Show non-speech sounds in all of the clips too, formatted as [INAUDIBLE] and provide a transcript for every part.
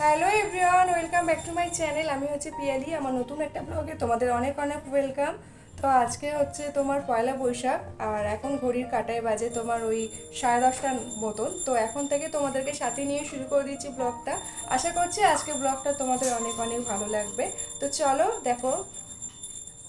Hello everyone welcome back to my channel আমি হচ্ছে পিয়ালি, আমার নতুন একটা ব্লগে তোমাদের অনেক অনেক ওয়েলকাম তো আজকে হচ্ছে তোমার পয়লা বৈশাখ, আর এখন ঘড়ির কাটায় বাজে তোমার ওই সাড়ে দশটার মতন। তো এখন থেকে তোমাদেরকে সাথে নিয়ে শুরু করে দিচ্ছি ব্লগটা আশা করছি আজকে ব্লগটা তোমাদের অনেক অনেক ভালো লাগবে। তো চলো, দেখো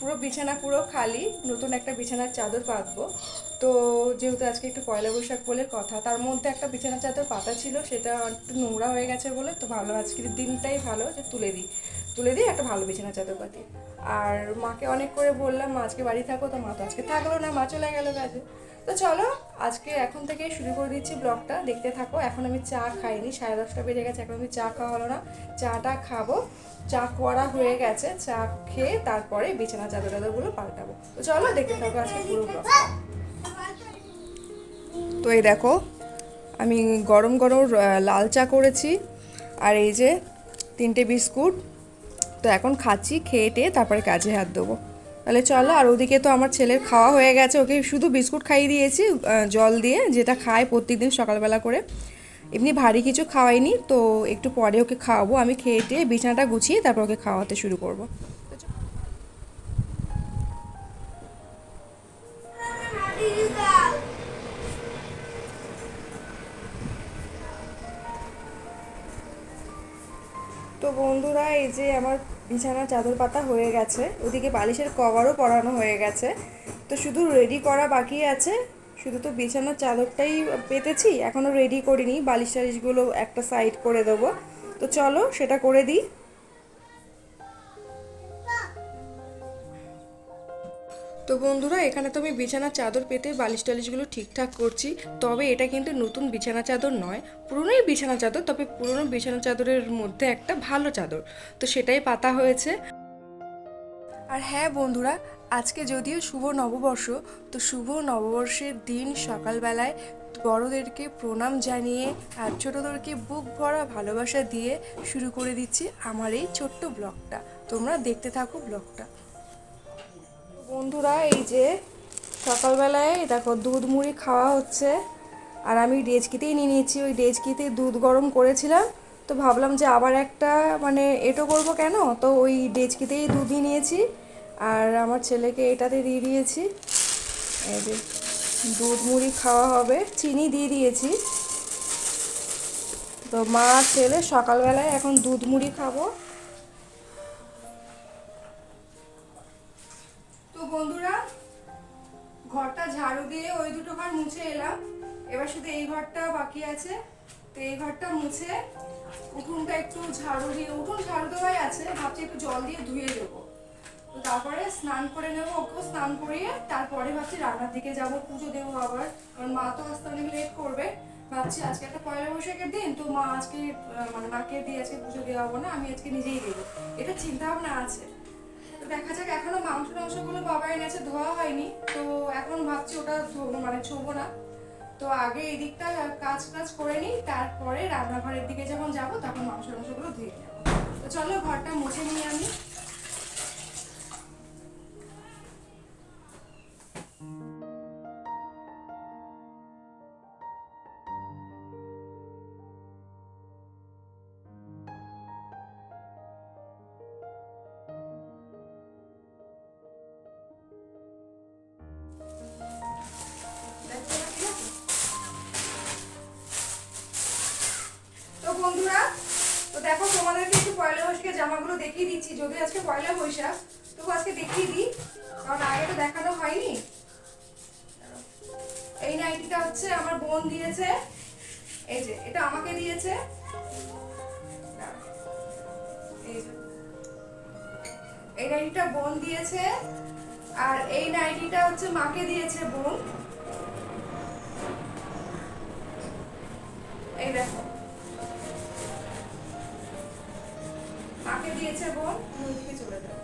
পুরো বিছানা পুরো খালি, নতুন একটা বিছানার চাদর পাতবো। তো যেহেতু আজকে একটু পয়লা বৈশাখ বলে কথা, তার মধ্যে একটা বিছানার চাদর পাতা ছিল, সেটা একটু নোংরা হয়ে গেছে বলে, তো ভালো আজকের দিনটাই ভালো যে তুলে দিই। তুলে দিই একটা ভালো বিছানার চাদর পাতি। আর মাকে অনেক করে বললাম, মা, আজকে বাড়ি থাকো তো, মা তো আজকে থাকল না, মা চলে গেলো কাজে। তো চলো, আজকে এখন থেকে শুরু করে দিচ্ছি ব্লগটা। দেখতে থাকো, এখন আমি চা খাইনি, সাড়ে দশটা বেজে গেছে, এখন আমি চা খাওয়া হলো না। চাটা খাব, চা করা হয়ে গেছে, চা খেয়ে তারপরে বিছানা চাদর টাদরগুলো পাল্টাবো। তো চলো, দেখতে থাকো আজকে পুরো ব্লগটা তো এই দেখো, আমি গরম গরম লাল চা করেছি, আর এই যে তিনটে বিস্কুট। তো এখন খাচ্ছি, খেয়ে টেয়ে তারপরে কাজে হাত দেবো। তাহলে চলো, আর ওদিকে তো আমার ছেলের খাওয়া হয়ে গেছে, ওকে শুধু বিস্কুট খাইয়ে দিয়েছি জল দিয়ে, যেটা খায় প্রত্যেকদিন সকালবেলা করে। এমনি ভারী কিছু খাওয়াইনি, তো একটু পরে ওকে খাওয়াবো। আমি খেয়ে টেয়ে বিছানাটা গুছিয়ে তারপর ওকে খাওয়াতে শুরু করব। তো বন্ধুরা, এই যে আমার বিছানার চাদর পাতা হয়ে গেছে, ওদিকে বালিশের কভারও পরানো হয়ে গেছে। তো শুধু রেডি করা বাকি আছে, শুধু তো বিছানার চাদরটাই পেতেছি এখনও রেডি করিনি, বালিশ টালিশগুলো একটা সাইড করে দেবো। তো চলো সেটা করে দিই। তো বন্ধুরা, এখানে তো আমি বিছানার চাদর পেতে বালিশ টালিশগুলো ঠিকঠাক করছি, তবে এটা কিন্তু নতুন বিছানা চাদর নয়। পুরনোই বিছানা চাদর, তবে পুরনো বিছানা চাদরের মধ্যে একটা ভালো চাদর। তো সেটাই পাতা হয়েছে। আর হ্যাঁ বন্ধুরা, আজকে যদিও শুভ নববর্ষ, তো শুভ নববর্ষের দিন সকালবেলায় বড়োদেরকে প্রণাম জানিয়ে আর ছোটোদেরকে বুক ভরা ভালোবাসা দিয়ে শুরু করে দিচ্ছি আমার এই ছোট্ট ব্লগটা। তোমরা দেখতে থাকো ব্লগটা। বন্ধুরা, এই যে সকালবেলায় দেখো, দুধ মুড়ি খাওয়া হচ্ছে। আর আমি ডেজকিতেই নিয়ে নিয়েছি। ওই ডেজকিতে দুধ গরম করেছিলাম। তো ভাবলাম যে আবার একটা মানে এটো করব কেন? তো ওই ডেজকিতেই দুধই নিয়েছি। আর আমার ছেলেকে এটাতে দিয়ে দিয়েছি। এই যে দুধ মুড়ি খাওয়া হবে। চিনি দিয়ে দিয়েছি। তো মা, ছেলে সকালবেলায় এখন দুধ মুড়ি খাব। শুধু এই ঘরটা বাকি আছে। তো এই ঘরটা মুছে উঠোনটা একটু ঝাড়ু দিয়ে, উঠোন ঝাড়ু দেওয়াই আছে। ভাবছি একটু জল দিয়ে ধুয়ে দেবো তো তারপরে স্নান করে নেব ওকেও স্নান করিয়ে তারপরে ভাবছি রান্নার দিকে যাব, পুজো দেবো আবার। কারণ মা তো আসতে অনেক লেট করবে। ভাবছি আজকে একটা পয়লা বৈশাখের দিন, তো মা আজকে মানে মাকে দিয়ে আজকে পুজো দেওয়া হব না, আমি আজকে নিজেই দেবো। এটা চিন্তা ভাবনা আছে। তো দেখা যাক, এখনও মাংস টাংসগুলো বাবা এনেছে, ধোয়া হয়নি। তো এখন ভাবছি ওটা মানে ছোবো না। তো আগে এই দিকটা কাজ কাজ করে নিই, তারপরে রান্নাঘরের দিকে যখন যাব, তখন মাংস মাংসগুলো ধুয়ে নেব। তো চলো ঘরটা মুছে নিই আমি। জামাগুলো দেখিয়ে দিচ্ছি যদি আজকে পয়লা বৈশাখ, তবু আজকে দেখিয়ে দিই, কারণ আগে তো দেখানো হয়নি। এই নাইটিটা হচ্ছে আমার বোন দিয়েছে, এই যে, এটা আমাকে দিয়েছে। এই নাইটিটা বোন দিয়েছে, আর এই নাইটিটা হচ্ছে মাকে দিয়েছে বোন। এই দেখো মাকে দিয়েছে বোন ওইদিকে চলে যাও।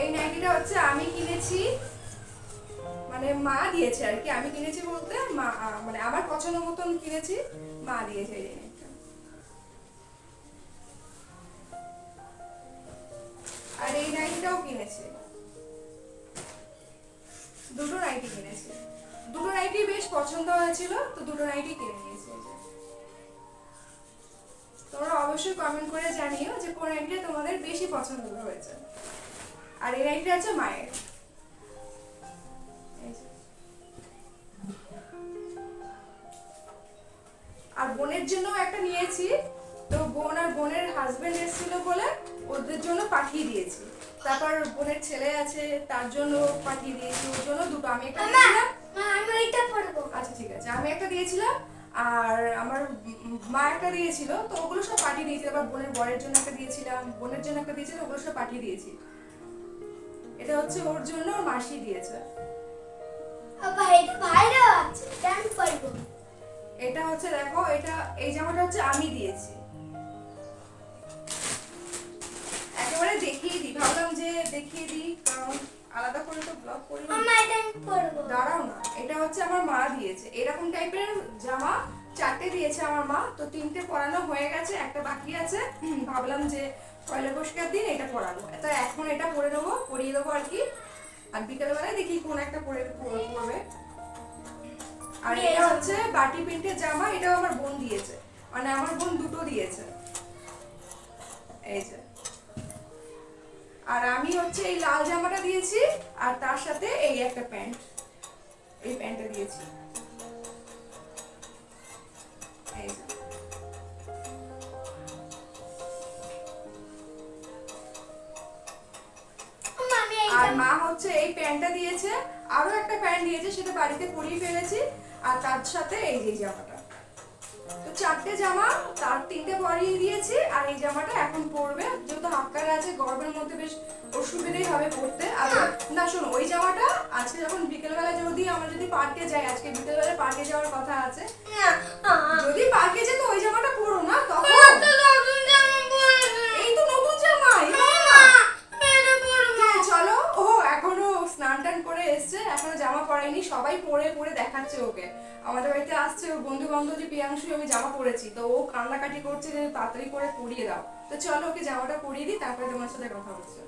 এই নাইটিটা হচ্ছে আমি কিনেছি মানে মা দিয়েছে আর কি। আমি কিনেছি বলতে মা মানে আমার পছন্দ মতন কিনেছি, মা দিয়েছে এই আর এই নাইটিটাও কিনেছি। দুটো নাইটি কিনেছি। দুটো নাইটি বেশ পছন্দ হয়েছিল, তো দুটো নাইটি কিনে নিয়েছি। তোমরা অবশ্যই কমেন্ট করে জানিও যে কোন নাইটিটা তোমাদের বেশি পছন্দ হয়েছে। আর এই নাইটিটা আছে মায়ের। আর বোনের জন্য একটা নিয়েছি। তো বোন আর বোনের হাজবেন্ড এসেছিল বলে ওদের জন্য পাঠিয়ে দিয়েছি। তারপর বোনের ছেলে আছে তার জন্য পাঠিয়ে দিয়েছি ওর জন্য দুটো। আমি একটা দিয়েছিলাম। আচ্ছা ঠিক আছে। আমি একটা দিয়েছিলাম আর আমার মা একটা দিয়েছিল তো ওগুলো সব পাঠিয়ে দিয়েছি। আবার বোনের বরের জন্য একটা দিয়েছিলাম বোনের জন্য একটা দিয়েছিলাম ওগুলো সব পাঠিয়ে দিয়েছি। এটা হচ্ছে ওর জন্য ওর মাসি দিয়েছে। এটা হচ্ছে দেখো এটা এই জামাটা হচ্ছে আমি দিয়েছি। একেবারে দেখিয়ে দিই ভাবলাম যে দেখিয়ে দিই কারণ আলাদা করে তো ব্লগ করি দাঁড়াও না এটা হচ্ছে আমার মা দিয়েছে। এরকম টাইপের জামা চারটে দিয়েছে আমার মা তো তিনটে পরানো হয়ে গেছে একটা বাকি আছে। ভাবলাম যে পয়লা বৈশাখের দিন এটা পরাবো। তো এখন এটা পরে নেব পরিয়ে দেবো আর কি। আর বিকেলবেলায় দেখি কোন একটা পরে পরে- পরবে। আর এটা হচ্ছে বাটি প্রিন্টের জামা এটাও আমার বোন দিয়েছে। মানে আমার বোন দুটো দিয়েছে। এই যে। আর আমি হচ্ছে এই লাল জামাটা দিয়েছি আর তার সাথে এই একটা প্যান্ট। এই প্যান্টটা দিয়েছি। আর মা হচ্ছে এই প্যান্টটা দিয়েছে আরও একটা প্যান্ট দিয়েছে সেটা বাড়িতে পরিয়ে ফেলেছি আর তার সাথে এই যে জামাটা। তো চারটে জামা তার তিনটে পরিয়ে দিয়েছি আর এই জামাটা এখন পরবে। যেহেতু হাফ কাট আছে গরমের মধ্যে বেশ অসুবিধাই হবে পরতে। আর না শোনো ওই জামাটা আজকে যখন বিকেলবেলা যদি আমরা যদি পার্কে যাই আজকে বিকেলবেলা পার্কে যাওয়ার কথা আছে না যদি পার্কে যেতে ওই জামাটা পরো না তখন করে এসছে, এখনও জামা পরাইনি সবাই পরে পরে দেখাচ্ছে ওকে। আমাদের বাড়িতে আসছে ওর বন্ধু বান্ধব যে প্রিয়াংশু, আমি জামা পরেছি। তো ও কান্নাকাটি করছে যে তাড়াতাড়ি করে পরিয়ে দাও। তো চলো ওকে জামাটা পরিয়ে দিই, তারপরে তোমার সাথে কথা হচ্ছে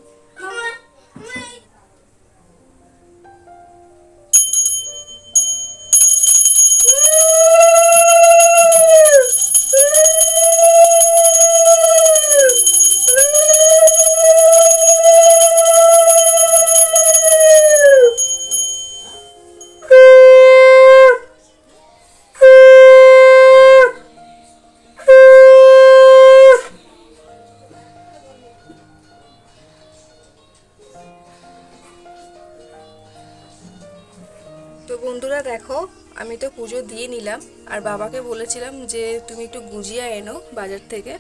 পুজো দিয়ে নিলাম। আর বাবাকে বলেছিলাম যে, তুমি একটু গুজিয়া এনো বাজার থেকে।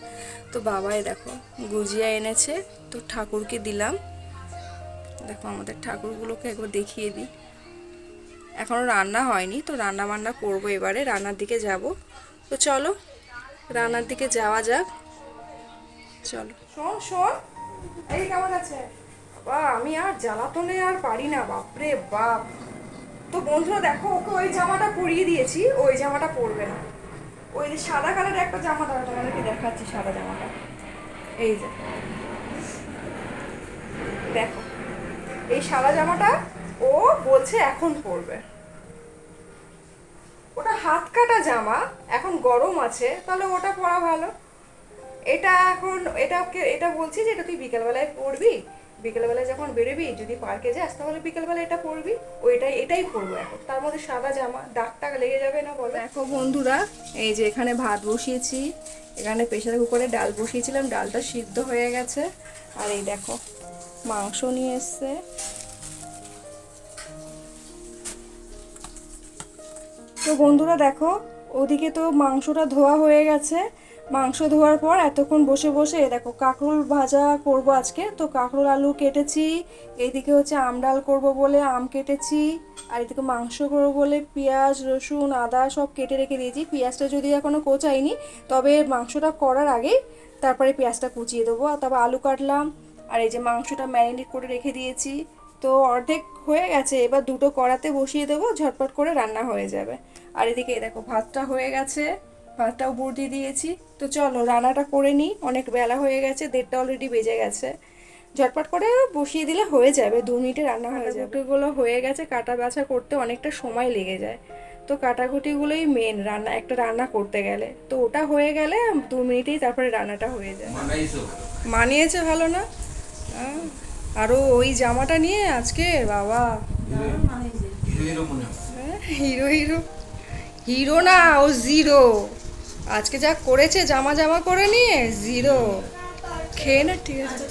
তো বাবাই দেখো, গুজিয়া এনেছে। তো ঠাকুরকে দিলাম। দেখো আমাদের ঠাকুরগুলোকে একবার দেখিয়ে দিই। এখনও রান্না হয়নি, তো রান্না বান্না করব এবারে। রান্নার দিকে যাব। তো চলো, রান্নার দিকে যাওয়া যাক। চলো। শোন শোন। এই কেমন আছে? বাবা, আমি আর জ্বালাতনে আর পারি না। বাপরে বাপ। তো বন্ধুরা দেখো, ওকে ওই জামাটা পরিয়ে দিয়েছি, ওই জামাটা পরবে না। ওই যে সাদা কালারের একটা জামা দাঁড়া তোমাদেরকে দেখাচ্ছি সাদা জামাটা। এই যে। দেখো, এই সাদা জামাটা ও বলছে এখন পরবে। ওটা হাত কাটা জামা, এখন গরম আছে, তাহলে ওটা পরা ভালো। এটা এখন এটাকে এটা বলছি যে এটা তুই বিকেলবেলায় পরবি বিকেলবেলায় যখন বেরোবি, যদি পার্কে যাস, তাহলে বিকেলবেলা এটা পরবি, ওইটাই, এটাই পরবো এখন। তার মধ্যে সাদা জামা দাগ টাগ লেগে যাবে না বলো? দেখো বন্ধুরা, এই যে এখানে ভাত বসিয়েছি, এখানে প্রেশার কুকারে ডাল বসিয়েছিলাম, ডালটা সিদ্ধ হয়ে গেছে। আর এই দেখো, মাংস নিয়ে এসছে। তো বন্ধুরা দেখো, ওদিকে তো মাংসটা ধোয়া হয়ে গেছে। মাংস ধোয়ার পর এতক্ষণ বসে বসে দেখো কাঁকরোল ভাজা করব আজকে। তো কাঁকরোল আলু কেটেছি, এইদিকে হচ্ছে আম ডাল করব বলে আম কেটেছি, আর এদিকে মাংস করব বলে পেঁয়াজ, রসুন, আদা সব কেটে রেখে দিয়েছি। পেঁয়াজটা যদি এখনও কোচাইনি, তবে মাংসটা করার আগেই তারপরে পেঁয়াজটা কুচিয়ে দেবো। আর তারপর আলু কাটলাম, আর এই যে মাংসটা ম্যারিনেট করে রেখে দিয়েছি। তো অর্ধেক হয়ে গেছে, এবার দুটো কড়াতে বসিয়ে দেবো, ঝটপট করে রান্না হয়ে যাবে। আর এদিকে দেখো ভাতটা হয়ে গেছে। ভাতটাও বুড় দিয়ে দিয়েছি। তো চলো রান্নাটা করে নিই। অনেক বেলা হয়ে গেছে দেড়টা অলরেডি বেজে গেছে। ঝটপট করে বসিয়ে দিলে হয়ে যাবে দু মিনিটে রান্না হয়ে যাবে। কুটিগুলো হয়ে গেছে কাটা বাছা করতে অনেকটা সময় লেগে যায়। তো কাটাকুটিগুলোই মেন রান্না একটা রান্না করতে গেলে। তো ওটা হয়ে গেলে দু মিনিটেই তারপরে রান্নাটা হয়ে যায়। মানিয়েছে ভালো না? হ্যাঁ। আরও ওই জামাটা নিয়ে আজকে? বাবা। হিরো হিরো হয়। হ্যাঁ, হিরো হিরো। হিরো না ও জিরো। আজকে যা করেছে, জামা জামা করে নিয়ে জিরো খেয়ে না, ঠিক আছে।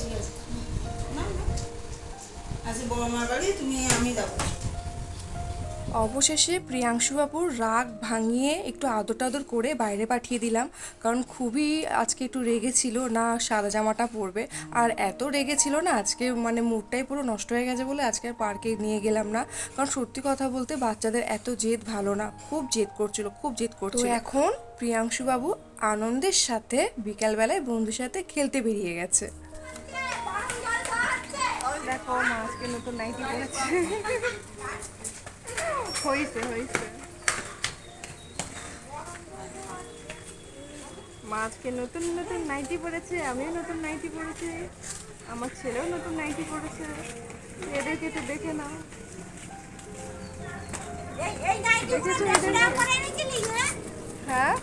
আজকে বড় মার বাড়ি, তুমি আমি যাব। অবশেষে প্রিয়াংশুবাবুর রাগ ভাঙিয়ে একটু আদর টাদর করে বাইরে পাঠিয়ে দিলাম। কারণ খুবই আজকে একটু রেগেছিল না সাদা জামাটা পরবে। আর এত রেগেছিল না আজকে মানে মুডটাই পুরো নষ্ট হয়ে গেছে বলে আজকে আর পার্কে নিয়ে গেলাম না। কারণ সত্যি কথা বলতে বাচ্চাদের এত জেদ ভালো না খুব জেদ করছিল খুব জেদ করছিল। এখন? প্রিয়াংশুবাবু আনন্দের সাথে বিকালবেলায় বন্ধুর সাথে খেলতে বেরিয়ে গেছে। দেখো মা আজকে নতুন নাইটি পরেছে [LAUGHS] হয়েছে হয়েছে মা আজকে নতুন নতুন নাইটি পরেছে আমিও নতুন নাইটি পরেছি আমার ছেলেও নতুন নাইটি পরেছে। এদেরকে তো দেখে নাও। হ্যাঁ? হ্যাঁ?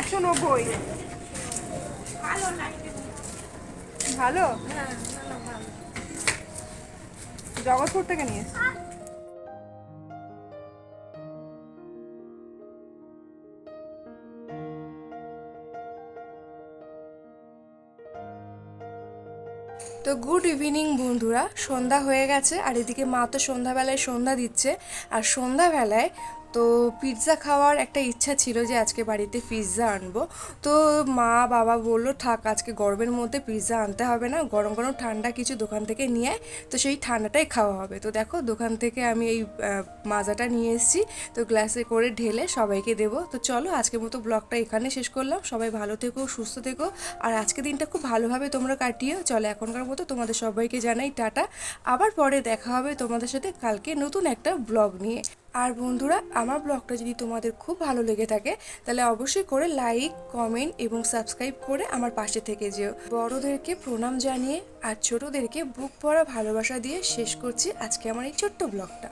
একশো নব্বই। ভালো হ্যাঁ ভালো। জগৎপুর থেকে নিয়ে এসছি। তো গুড ইভিনিং বন্ধুরা, সন্ধ্যা হয়ে গেছে আর এদিকে মা তো সন্ধ্যাবেলায় সন্ধ্যা দিচ্ছে আর সন্ধ্যাবেলায় তো পিৎজা খাওয়ার একটা ইচ্ছা ছিল যে আজকে বাড়িতে পিৎজা আনব। তো মা, বাবা বলল, থাক, আজকে গরমের মধ্যে পিৎজা আনতে হবে না, গরম গরম ঠান্ডা কিছু দোকান থেকে নিয়ে তো সেই ঠান্ডাটাই খাওয়া হবে। তো দেখো, দোকান থেকে আমি এই মাজাটা নিয়ে এসেছি, তো গ্লাসে করে ঢেলে সবাইকে দেবো। তো চলো, আজকের মতো ব্লগটা এখানে শেষ করলাম। সবাই ভালো থেকো, সুস্থ থেকো। আর আজকে দিনটা খুব ভালোভাবে তোমরা কাটিও চলো, এখনকার মতো তোমাদের সবাইকে জানাই টাটা। আবার পরে দেখা হবে তোমাদের সাথে কালকে নতুন একটা ব্লগ নিয়ে। আর বন্ধুরা, আমার ব্লগটা যদি তোমাদের খুব ভালো লেগে থাকে, তাহলে অবশ্যই করে লাইক, কমেন্ট এবং সাবস্ক্রাইব করে আমার পাশে থেকে যেও। বড়োদেরকে প্রণাম জানিয়ে আর ছোটোদেরকে বুক পড়া ভালোবাসা দিয়ে শেষ করছি আজকে আমার এই ছোট্ট ব্লগটা।